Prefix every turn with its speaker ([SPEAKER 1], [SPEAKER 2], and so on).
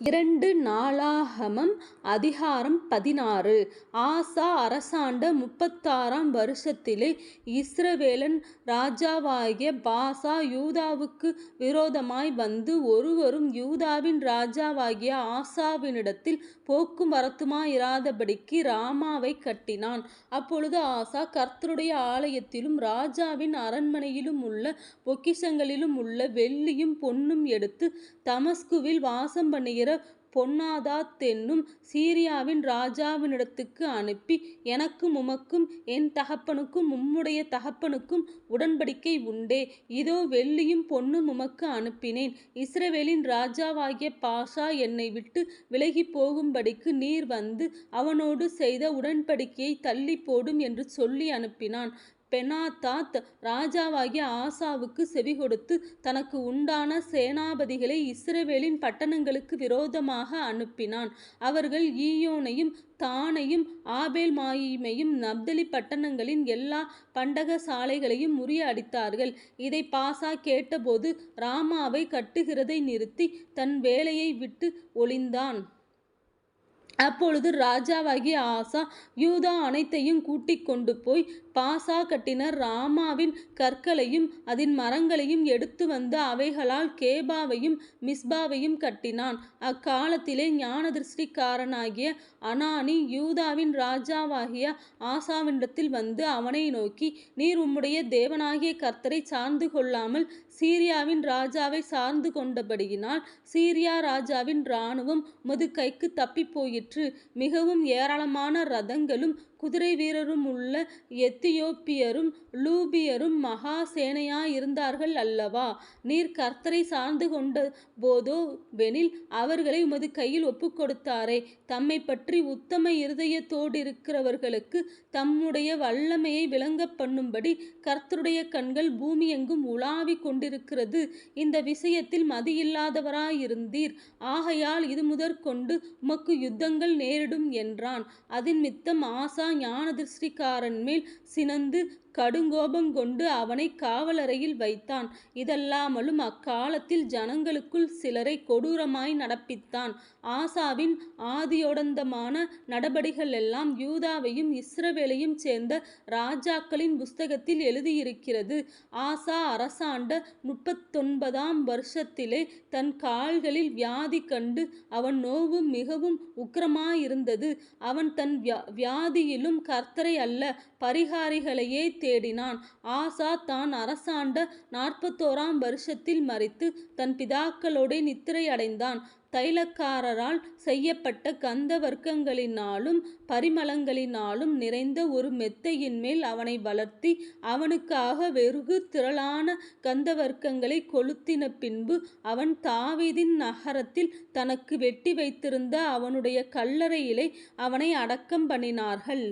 [SPEAKER 1] இரண்டு நாளாகமம் அதிகாரம் பதினாறு ஆசா அரசாண்ட முப்பத்தாறாம் வருஷத்திலே இஸ்ரவேலன் ராஜாவாகிய பாசா யூதாவுக்கு விரோதமாய் வந்து ஒருவரும் யூதாவின் ராஜாவாகிய ஆசாவினிடத்தில் போக்குவரத்துமாயிராதபடிக்கு ராமாவைக் கட்டினான். அப்பொழுது ஆசா கர்த்தருடைய ஆலயத்திலும் ராஜாவின் அரண்மனையிலும் உள்ள பொக்கிஷங்களிலும் உள்ள வெள்ளியும் பொன்னும் எடுத்து தமஸ்குவில் வாசம்பண்ணுகிற பொன்னாதாத் என்னும் சீரியாவின் ராஜாவினிடத்துக்கு அனுப்பி எனக்கும் உமக்கும் என் தகப்பனுக்கும் உம்முடைய தகப்பனுக்கும் உடன்படிக்கை உண்டே. இதோ வெள்ளியும் பொன்னும் உமக்கு அனுப்பினேன். இஸ்ரவேலின் ராஜாவாகிய பாஷா என்னை விட்டு விலகிப்போகும்படிக்கு நீர் வந்து அவனோடு செய்த உடன்படிக்கையை தள்ளி போடும் என்று சொல்லி அனுப்பினான். பெனாதாத் ராஜாவாகிய ஆசாவுக்குச் செவிகொடுத்து தனக்கு உண்டான சேனாபதிகளை இஸ்ரவேலின் பட்டணங்களுக்கு விரோதமாக அனுப்பினான். அவர்கள் ஈயோனையும் தானையும் ஆபேல் மாயிமையும் நப்தலி பட்டணங்களின் எல்லா பண்டக சாலைகளையும் முறியடித்தார்கள். இதை பாசா கேட்டபோது ராமாவை கட்டுகிறதை நிறுத்தி தன் வேலையை விட்டு ஒளிந்தான் அப்பொழுது ராஜாவாகிய ஆசா யூதா அனைத்தையும் கூட்டி கொண்டு போய் பாசா கட்டின ராமாவின் கற்களையும் அதன் மரங்களையும் எடுத்து வந்து அவைகளால் கேபாவையும் மிஸ்பாவையும் கட்டினான். அக்காலத்திலே ஞானதிருஷ்டிக்காரனாகிய அனானி யூதாவின் ராஜாவாகிய ஆசாவினிடத்தில் வந்து அவனை நோக்கி நீர் உம்முடைய தேவனாகிய கர்த்தரைச் சார்ந்துகொள்ளாமல் சீரியாவின் சார்ந்து கொண்டபடியினால் சீரியா ராஜாவின் இராணுவம் உமது கைக்குத் தப்பிப்போயிற்று. மிகவும் ஏராளமான ரதங்களும் குதிரை வீரரும் உள்ள எத்தியோப்பியரும் லூபியரும் மகா சேனையாயிருந்தார்கள் அல்லவா? நீர் கர்த்தரை சார்ந்து கொண்ட போதோ வெனில் அவர்களை உமது கையில் ஒப்புக்கொடுத்தாரே. தம்மைப்பற்றி உத்தம இருதயத்தோடிருக்கிறவர்களுக்குத் தம்முடைய வல்லமையை விளங்க பண்ணும்படி கர்த்தருடைய கண்கள் பூமியெங்கும் உலாவிக் கொண்டிருக்கிறது. இந்த விஷயத்தில் மதியில்லாதவராயிருந்தீர். ஆகையால் இது முதற்கொண்டு உமக்கு யுத்தங்கள் நேரிடும் என்றான். அதினிமித்தம் ஆசா ஞானதிருஷ்டிக்காரன்மேல் சினந்து கடுங்கோபம் கொண்டு அவனை காவலறையில் வைத்தான். இதல்லாமலும் அக்காலத்தில் ஜனங்களுக்குள் சிலரை கொடூரமாய் நடப்பித்தான். ஆசாவின் ஆதியோடந்தமான நடபடிகள் எல்லாம் யூதாவையும் இஸ்ரவேலையும் சேர்ந்த ராஜாக்களின் புஸ்தகத்தில் எழுதியிருக்கிறது. ஆசா அரசாண்ட முப்பத்தொன்பதாம் வருஷத்திலே தன் கால்களில் வியாதி கண்டு அவன் நோவு மிகவும் உக்கிரமாயிருந்தது. அவன் தன் வியாதியிலும் கர்த்தரை அல்ல பரிகாரிகளையே தேடினான். ஆசா தான் அரசாண்ட நாற்பத்தோராம் வருஷத்தில் மறித்து தன் பிதாக்களோடே நித்திரையடைந்தான். தைலக்காரரால் செய்யப்பட்ட கந்தவர்க்கங்களினாலும் பரிமளங்களினாலும் நிறைந்த ஒரு மெத்தையின்மேல் அவனை வளர்த்தி அவனுக்காக வெறுகு திரளான கந்தவர்க்கங்களை கொளுத்தின பின்பு அவன் தாவீதின் நகரத்தில் தனக்கு வெட்டி வைத்திருந்த அவனுடைய கல்லறையிலே அவனை அடக்கம் பண்ணினார்கள்.